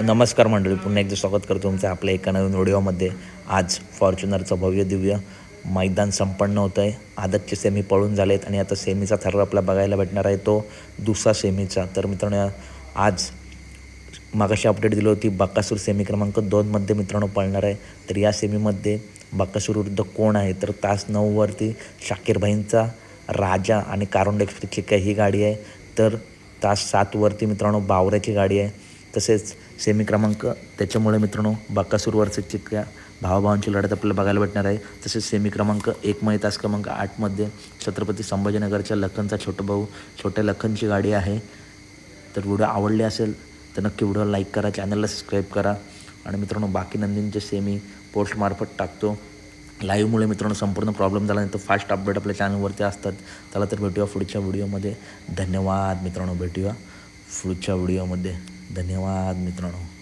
नमस्कार मंडळी पुन्हा एकदा स्वागत करतो तुमचं आपल्या एका नवीन व्हिडिओमध्ये. आज फॉर्च्युनरचं भव्य दिव्य मैदान संपन्न होतं आहे आदतचे सेमी पळून झाले आहेत आणि आता सेमीचा थर आपला बघायला भेटणार आहे. तो दुसरा सेमीचा तर मित्रांनो आज मागाशी अपडेट दिली होती बक्कासूर सेमी क्रमांक दोनमध्ये मित्रांनो पळणार आहे. तर या सेमीमध्ये बक्कासूर विरुद्ध कोण आहे? तर तास नऊवरती शाकीरभाईंचा राजा आणि कारोंड एक्सप्रेसची काही ही गाडी आहे. तर तास सातवरती मित्रांनो बावऱ्याची गाडी आहे. तसेच सेमी क्रमांक त्याच्यामुळे मित्रांनो बक्कासूरवरचे चिक्या भावाभावांची लढत आपल्याला बघायला भेटणार आहे. तसेच सेमी क्रमांक एकमध्ये तास क्रमांक आठमध्ये छत्रपती संभाजीनगरच्या लखनचा छोटा भाऊ छोट्या लखनची गाडी आहे. तर व्हिडिओ आवडले असेल तर नक्की व्हिडिओ लाईक करा चॅनलला सबस्क्राईब करा. आणि मित्रांनो बाकी नंदींचे सेमी पोस्टमार्फत टाकतो. लाईव्हमुळे मित्रांनो संपूर्ण प्रॉब्लेम झाला नाही तर फास्ट अपडेट आपल्या चॅनलवरती असतात. त्याला तर भेटूया पुढच्या व्हिडिओमध्ये धन्यवाद मित्रांनो भेटूया पुढच्या व्हिडिओमध्ये धन्यवाद मित्रांनो.